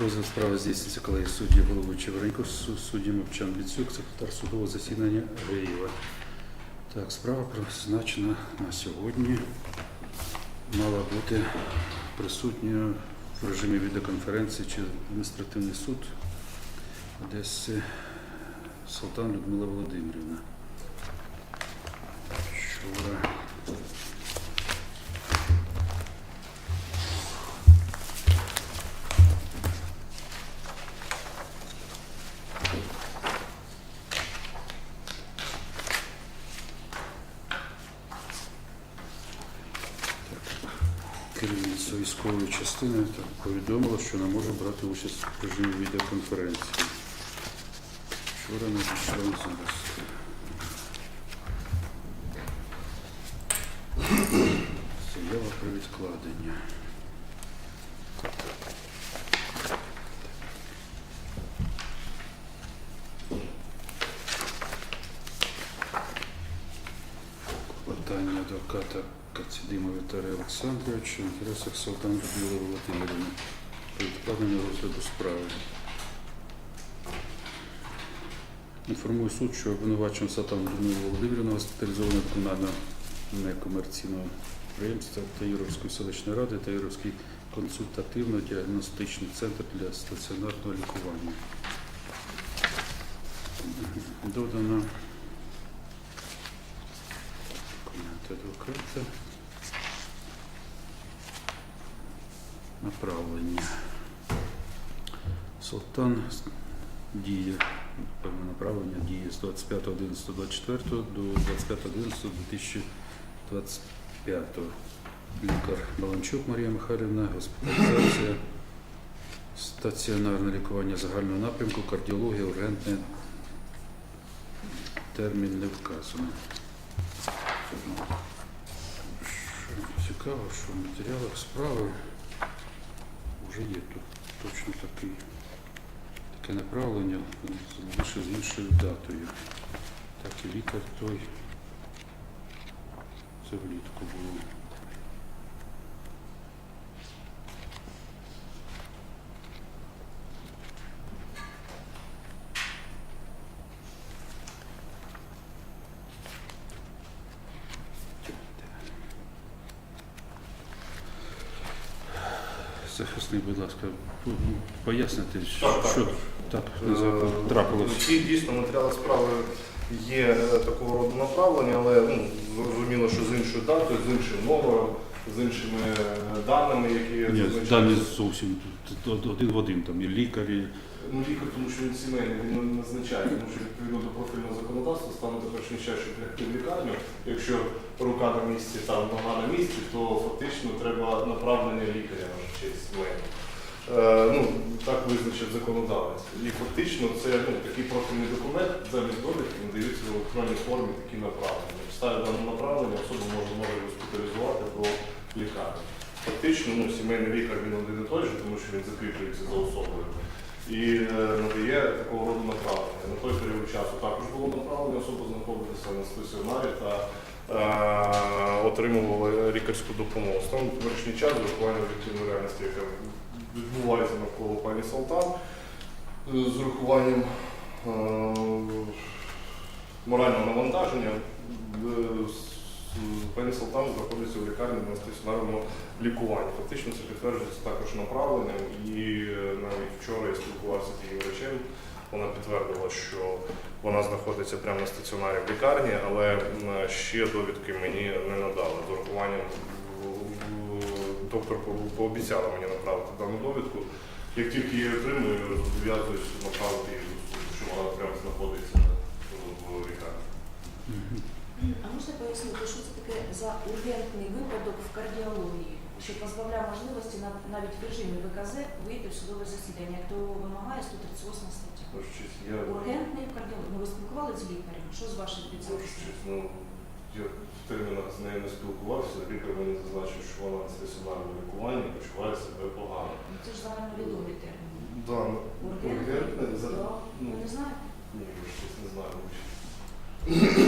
Розгляд справи здійснюється колеги судді головуючий Чевренько, су- судді Мовчан Біцюк, секретар судового засідання Геєва. Так, справа призначена на сьогодні. Мала бути присутньою в режимі відеоконференції чи адміністративний суд Одеси Султан Людмила Володимирівна. Керівництво військової частини повідомило, що не може брати участь в режимі відеоконференції. Вчора надійшла зараз. Заява про відкладення. Віталія Олександровича в інтересах Салтан Людмили Володимирівни про відкладення розгляду справи. Інформую суд, що обвинуваченим Салтан Людмила Володимирівна госпіталізована комунального некомерційного підприємства Таїровської селищної ради та Таїровський консультативно-діагностичний центр для стаціонарного лікування. Додано документи адвоката. Направлення. Султан діє, певне направлення діє з 25.11.24 до 25.11.2025. Лікар Баланчук Марія Михайлівна, госпіталізація, стаціонарне лікування загального напрямку, кардіологія, ургентне термін не вказано. Цікаво, що в матеріалах справи вже є тут точно такий, таке направлення, лише з іншою датою. Так і лікар той. Це влітку було. Захисник, будь ласка, пояснити, поясните, що, Так, так. що так Е, трапилось. Ці дійсно матеріали справи є е, такого роду направлення, але ну, зрозуміло, що з іншою датою, з іншим номером, з іншими е, даними, які Ні, дані зовсім один в один, там і лікарі. Ну, лікар, тому що він сімейний, він не назначає, тому що відповідно до профільного законодавства стане час, щоб лягти в лікарню. Якщо рука на місці, там нога на місці, то фактично треба направлення лікаря на честь сімейного. Е, ну, так визначив законодавець. І фактично це ну, такий профільний документ замість довідки надаються в електронній формі такі направлення. Ставить дане направлення, особа може може госпіталізувати до лікарні. Фактично, ну, сімейний лікар він один і той же, тому що він закріплюється за особою. І е, надає такого роду направлення. На той період часу також було направлення, особа знаходилася на стаціонарі та е, отримувала лікарську допомогу. Станом теперішній час з урахуванням об'єктивної реальності, яка відбувається навколо пані Салтан, е, з урахуванням е, морального навантаження, е, с- пані Салтан знаходиться в лікарні на стаціонарному лікуванні. Фактично це підтверджується також направленням. І е, навіть вчора я спілкувався з її врачем. Вона підтвердила, що вона знаходиться прямо на стаціонарі в лікарні, але ще довідки мені не надали. З урахуванням доктор пообіцяла мені направити дану довідку. Як тільки я її отримую, зобов'язуюся направити її що вона прямо знаходиться в в лікарні. Мгм. А можна пояснити, що це таке за ургентний випадок в кардіології, що позбавляє можливості навіть в режимі ВКЗ вийти в судове засідання, як то вимагає 138 стаття. Я Ургентний в кардіології. Ну ви спілкувалися з лікарем? Що з вашим щось, ну, я в термінах з нею не спілкувався, лікар мені зазначив, що вона на стаціонарному лікуванні почуває себе погано. Ну, Це ж загальновідомий термін. Да, ну, Ургентний? за Да. ну, Ви не знаєте? ні, я щось не знаю.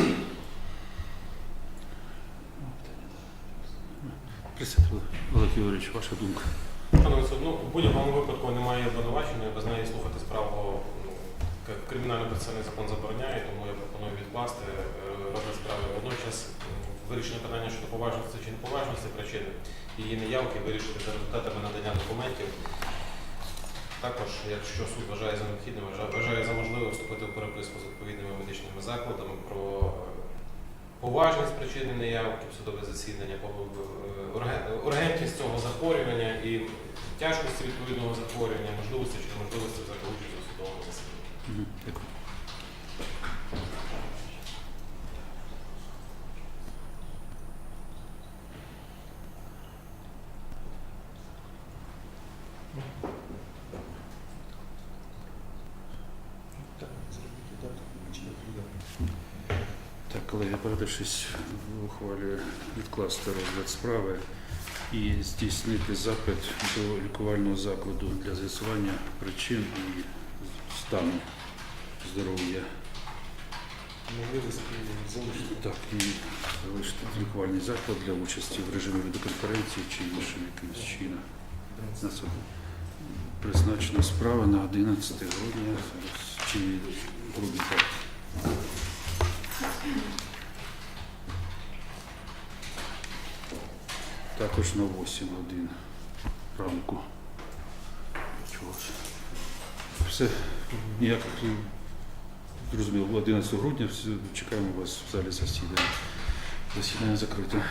Олег Юрійович, ваша думка. Е, ну, в будь-якому випадку немає обвинувачення, без неї слухати справу ну, к- кримінально-процесуальний закон забороняє, тому я пропоную відкласти е, розгляд справи. Водночас вирішення питання щодо поважності чи неповажності причини її неявки вирішити за результатами надання документів. Також, якщо суд вважає за необхідним, вважає за можливе вступити в переписку з відповідними медичними закладами про е, поважність причини неявки в судове засідання, е, ургентність цього захворювання і тяжкості відповідного захворювання, можливості чи неможливості взяти участь у судовому засіданні. Колеги, передавшись, ухвалюю відкласти розгляд справи і здійснити запит до лікувального закладу для з'ясування причин і стану здоров'я. Так, і залишити лікувальний заклад для участі в режимі відеоконференції чи іншим якимось чином. Призначена справа на 11 грудня чи грудня. так. Також на 8 годин ранку. Все, ніяких зрозуміло, 11 грудня, чекаємо вас в залі засідання. Засідання закрите.